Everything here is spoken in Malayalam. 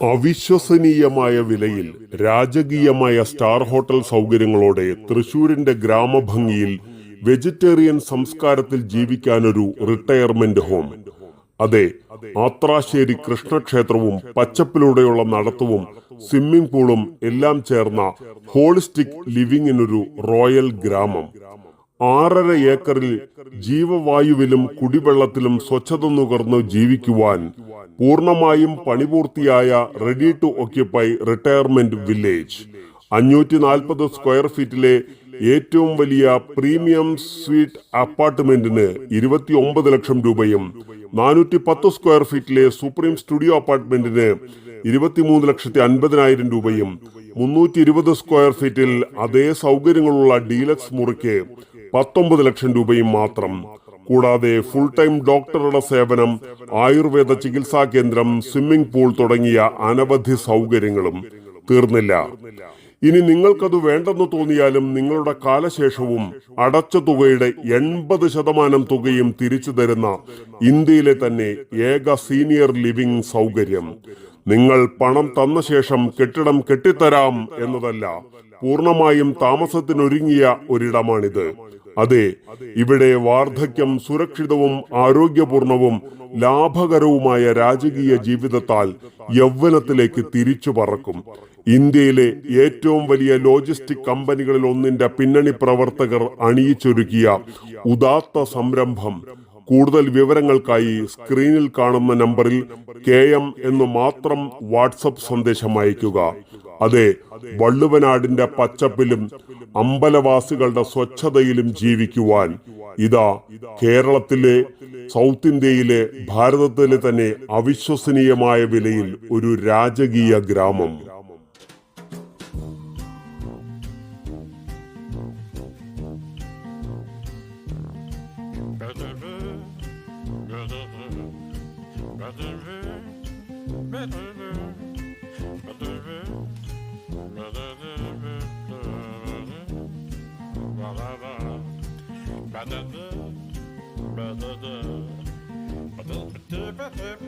അവിശ്വസനീയമായ വിലയിൽ രാജകീയമായ സ്റ്റാർ ഹോട്ടൽ സൗകര്യങ്ങളോടെ തൃശൂരിന്റെ ഗ്രാമഭംഗിയിൽ വെജിറ്റേറിയൻ സംസ്കാരത്തിൽ ജീവിക്കാനൊരു റിട്ടയർമെന്റ് ഹോം. അതെ ആത്രാശ്ശേരി കൃഷ്ണക്ഷേത്രവും പച്ചപ്പിലൂടെയുള്ള നടത്തവും സ്വിമ്മിംഗ് പൂളും എല്ലാം ചേർന്ന ഹോളിസ്റ്റിക് ലിവിംഗിനൊരു റോയൽ ഗ്രാമം. ആറര ഏക്കറിൽ ജീവവായുവിലും കുടിവെള്ളത്തിലും സ്വച്ഛത നുകർന്ന് ജീവിക്കുവാൻ പൂർണമായും പണിപൂർത്തിയായ ready to occupy retirement village അഞ്ഞൂറ്റി നാൽപ്പത് സ്ക്വയർ ഫീറ്റിലെ ഏറ്റവും വലിയ പ്രീമിയം സ്വീറ്റ് അപ്പാർട്ട്മെന്റിന് ഇരുപത്തി ഒമ്പത് ലക്ഷം രൂപയും നാനൂറ്റി പത്ത് സ്ക്വയർ ഫീറ്റിലെ സുപ്രീം സ്റ്റുഡിയോ അപ്പാർട്ട്മെന്റിന് ഇരുപത്തിമൂന്ന് ലക്ഷത്തി അൻപതിനായിരം രൂപയും മുന്നൂറ്റി ഇരുപത് സ്ക്വയർ ഫീറ്റിൽ അതേ സൗകര്യങ്ങളുള്ള ഡീലക്സ് മുറിക്ക് പത്തൊമ്പത് ലക്ഷം രൂപയും മാത്രം. കൂടാതെ ഫുൾ ടൈം ഡോക്ടറുടെ സേവനം ആയുർവേദ ചികിത്സാ കേന്ദ്രം സ്വിമ്മിംഗ് പൂൾ തുടങ്ങിയ അനവധി സൗകര്യങ്ങളും തീർന്നില്ല. ഇനി നിങ്ങൾക്കത് വേണ്ടെന്ന് തോന്നിയാലും നിങ്ങളുടെ കാലശേഷവും അടച്ച തുകയുടെ എൺപത് ശതമാനം തുകയും തിരിച്ചു തരുന്ന ഇന്ത്യയിലെ തന്നെ ഏക സീനിയർ ലിവിംഗ് സൗകര്യം. നിങ്ങൾ പണം തന്ന ശേഷം കെട്ടിടം കെട്ടിത്തരാം എന്നതല്ല പൂർണമായും താമസത്തിനൊരുങ്ങിയ ഒരിടമാണിത്. അതെ ഇവിടെ വാർദ്ധക്യം സുരക്ഷിതവും ആരോഗ്യപൂർണവും ലാഭകരവുമായ രാജകീയ ജീവിതത്താൽ യൗവനത്തിലേക്ക് തിരിച്ചു പറക്കും. ഇന്ത്യയിലെ ഏറ്റവും വലിയ ലോജിസ്റ്റിക് കമ്പനികളിൽ ഒന്നിന്റെ പിന്നണി പ്രവർത്തകർ അണിയിച്ചൊരുക്കിയ ഉദാത്ത സംരംഭം. കൂടുതൽ വിവരങ്ങൾക്കായി സ്ക്രീനിൽ കാണുന്ന നമ്പറിൽ കെ എം എന്ന് മാത്രം വാട്സപ്പ് സന്ദേശം അയയ്ക്കുക. അതെ വള്ളുവനാടിന്റെ പച്ചപ്പിലും അമ്പലവാസികളുടെ സ്വച്ഛതയിലും ജീവിക്കുവാൻ ഇതാ കേരളത്തിലെ സൗത്ത് ഇന്ത്യയിലെ ഭാരതത്തിലെ തന്നെ അവിശ്വസനീയമായ വിലയിൽ ഒരു രാജകീയ ഗ്രാമം. Ba da da, ba da da, ba da da, ba da da ba da.